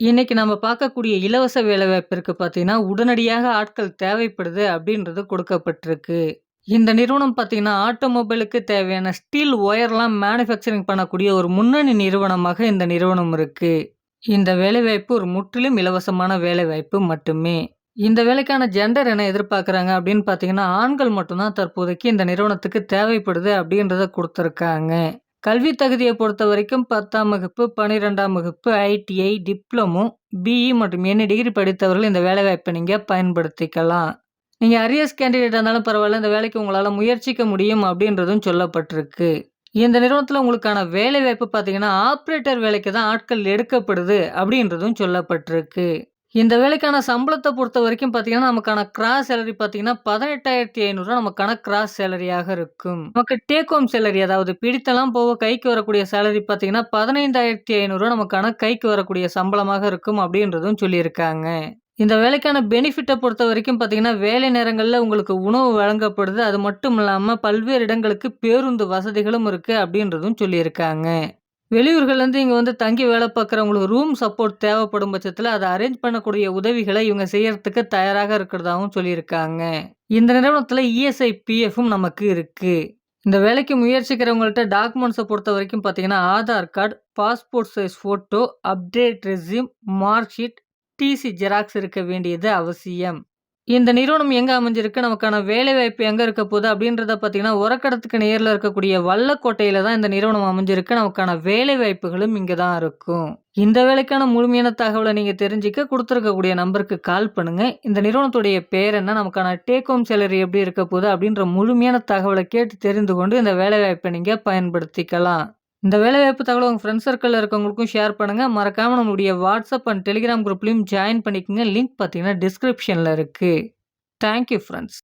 இன்னைக்கு நம்ம பார்க்கக்கூடிய இலவச வேலைவாய்ப்பிற்கு பார்த்தீங்கன்னா, உடனடியாக ஆட்கள் தேவைப்படுது அப்படின்றது கொடுக்கப்பட்டிருக்கு. இந்த நிறுவனம் பார்த்தீங்கன்னா, ஆட்டோமொபைலுக்கு தேவையான ஸ்டீல் ஒயர்லாம் மேனுஃபேக்சரிங் பண்ணக்கூடிய ஒரு முன்னணி நிறுவனமாக இந்த நிறுவனம் இருக்கு. இந்த வேலைவாய்ப்பு ஒரு முற்றிலும் இலவசமான வேலைவாய்ப்பு மட்டுமே. இந்த வேலைக்கான ஜெண்டர் என்ன எதிர்பார்க்குறாங்க அப்படின்னு பார்த்தீங்கன்னா, ஆண்கள் மட்டும்தான் தற்போதைக்கு இந்த நிறுவனத்துக்கு தேவைப்படுது அப்படின்றத கொடுத்துருக்காங்க கல்வி தகுதியை பொறுத்த வரைக்கும் 10ஆம் வகுப்பு, 12ஆம் வகுப்பு, ஐடிஐ, டிப்ளமோ, பிஇ மற்றும் எண்ணி டிகிரி படித்தவர்கள் இந்த வேலைவாய்ப்பை நீங்கள் பயன்படுத்திக்கலாம். நீங்கள் அரியஸ் கேண்டிடேட்டாக இருந்தாலும் பரவாயில்ல, இந்த வேலைக்கு உங்களால் முயற்சிக்க முடியும் அப்படின்றதும் சொல்லப்பட்டிருக்கு. இந்த நிறுவனத்தில் உங்களுக்கான வேலைவாய்ப்பு பார்த்தீங்கன்னா, ஆப்ரேட்டர் வேலைக்கு தான் ஆட்கள் எடுக்கப்படுது அப்படின்றதும் சொல்லப்பட்டிருக்கு. இந்த வேலைக்கான சம்பளத்தை பொறுத்த வரைக்கும் பார்த்தீங்கன்னா, நமக்கான கிராஸ் சேலரி பார்த்தீங்கன்னா, பதினெட்டாயிரத்தி ஐநூறுரூவா நமக்கான கிராஸ் சேலரியாக இருக்கும். நமக்கு டேக் ஹோம் சேலரி அதாவது பிடித்தெல்லாம் போக கைக்கு வரக்கூடிய சேலரி பார்த்தீங்கன்னா, பதினைந்தாயிரத்தி ஐநூறுரூவா நமக்கான கைக்கு வரக்கூடிய சம்பளமாக இருக்கும் அப்படின்றதும் சொல்லியிருக்காங்க. இந்த வேலைக்கான பெனிஃபிட்டை பொறுத்த வரைக்கும் பார்த்தீங்கன்னா, வேலை நேரங்களில் உங்களுக்கு உணவு வழங்கப்படுது. அது மட்டும் இல்லாமல் பல்வேறு இடங்களுக்கு பேருந்து வசதிகளும் இருக்குது அப்படின்றதும் சொல்லியிருக்காங்க. வெளியூர்கள்லேருந்து இங்கே வந்து தங்கி வேலை பார்க்குறவங்களுக்கு ரூம் சப்போர்ட் தேவைப்படும் பட்சத்தில் அதை அரேஞ்ச் பண்ணக்கூடிய உதவிகளை இவங்க செய்யறதுக்கு தயாராக இருக்கிறதாகவும் சொல்லியிருக்காங்க. இந்த நிறுவனத்தில் இஎஸ்ஐ, பிஎஃப்பும் நமக்கு இருக்குது இந்த வேலைக்கு முயற்சிக்கிறவங்கள்ட்ட டாக்குமெண்ட்ஸை பொறுத்த வரைக்கும் பார்த்தீங்கன்னா, Aadhaar card, passport size photo, update resume, mark sheet, TC xerox இருக்க வேண்டியது அவசியம். இந்த நிறுவனம் எங்கே அமைஞ்சிருக்கு? நமக்கான வேலைவாய்ப்பு எங்கே இருக்க போகுது அப்படின்றத பார்த்தீங்கன்னா, உரக்கடத்துக்கு நேரில் இருக்கக்கூடிய வல்லக்கோட்டையில் தான் இந்த நிறுவனம் அமைஞ்சிருக்கு. நமக்கான வேலைவாய்ப்புகளும் இங்கே தான் இருக்கும். இந்த வேலைக்கான முழுமையான தகவலை நீங்கள் தெரிஞ்சுக்க கொடுத்துருக்கக்கூடிய நம்பருக்கு கால் பண்ணுங்கள் இந்த நிறுவனத்துடைய பேர் என்ன? நமக்கான டேக் ஹோம் சேலரி எப்படி இருக்க போகுது அப்படின்ற முழுமையான தகவலை கேட்டு தெரிந்து கொண்டு இந்த வேலைவாய்ப்பை நீங்கள் பயன்படுத்திக்கலாம். இந்த வேலைவாய்ப்பு தகவல உங்க ஃப்ரெண்ட்ஸ் சர்க்கிளில் இருக்கவங்களுக்கும் ஷேர் பண்ணுங்க. மறக்காம நம்மளுடைய வாட்ஸ்அப் அண்ட் டெலிகிராம் குரூப்லயும் ஜாயின் பண்ணிக்கோங்க லிங்க் பார்த்தீங்கன்னா, டிஸ்கிரிப்ஷன்ல இருக்கு. Thank you